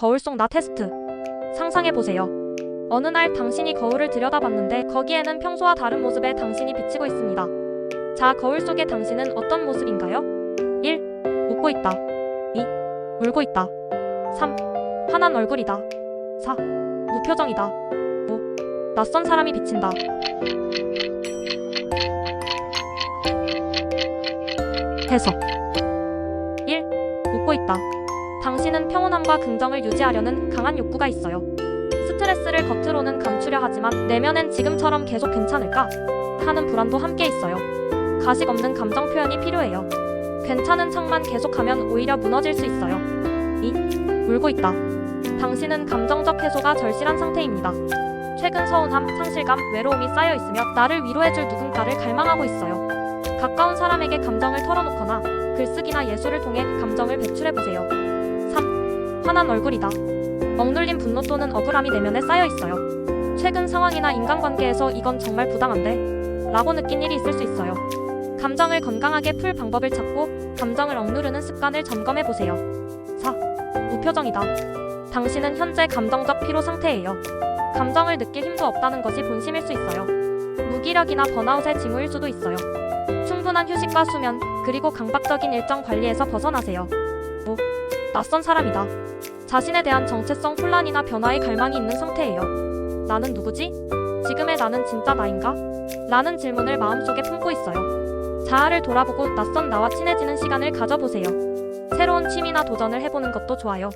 거울 속 나 테스트. 상상해보세요. 어느 날 당신이 거울을 들여다봤는데 거기에는 평소와 다른 모습의 당신이 비치고 있습니다. 자, 거울 속의 당신은 어떤 모습인가요? 1. 웃고 있다. 2. 울고 있다. 3. 화난 얼굴이다. 4. 무표정이다. 5. 낯선 사람이 비친다. 해석 1. 웃고 있다. 당신은 평온함과 긍정을 유지하려는 강한 욕구가 있어요. 스트레스를 겉으로는 감추려 하지만 내면엔 지금처럼 계속 괜찮을까? 하는 불안도 함께 있어요. 가식 없는 감정 표현이 필요해요. 괜찮은 척만 계속하면 오히려 무너질 수 있어요. 2. 울고 있다. 당신은 감정적 해소가 절실한 상태입니다. 최근 서운함, 상실감, 외로움이 쌓여 있으며 나를 위로해줄 누군가를 갈망하고 있어요. 가까운 사람에게 감정을 털어놓거나 글쓰기나 예술을 통해 감정을 배출해보세요. 3. 화난 얼굴이다. 억눌린 분노 또는 억울함이 내면에 쌓여 있어요. 최근 상황이나 인간관계에서 이건 정말 부당한데? 라고 느낀 일이 있을 수 있어요. 감정을 건강하게 풀 방법을 찾고 감정을 억누르는 습관을 점검해 보세요. 4. 무표정이다. 당신은 현재 감정적 피로 상태예요. 감정을 느낄 힘도 없다는 것이 본심일 수 있어요. 무기력이나 번아웃의 징후일 수도 있어요. 충분한 휴식과 수면, 그리고 강박적인 일정 관리에서 벗어나세요. 5. 낯선 사람이다. 자신에 대한 정체성 혼란이나 변화의 갈망이 있는 상태예요. 나는 누구지? 지금의 나는 진짜 나인가? 라는 질문을 마음속에 품고 있어요. 자아를 돌아보고 낯선 나와 친해지는 시간을 가져보세요. 새로운 취미나 도전을 해보는 것도 좋아요.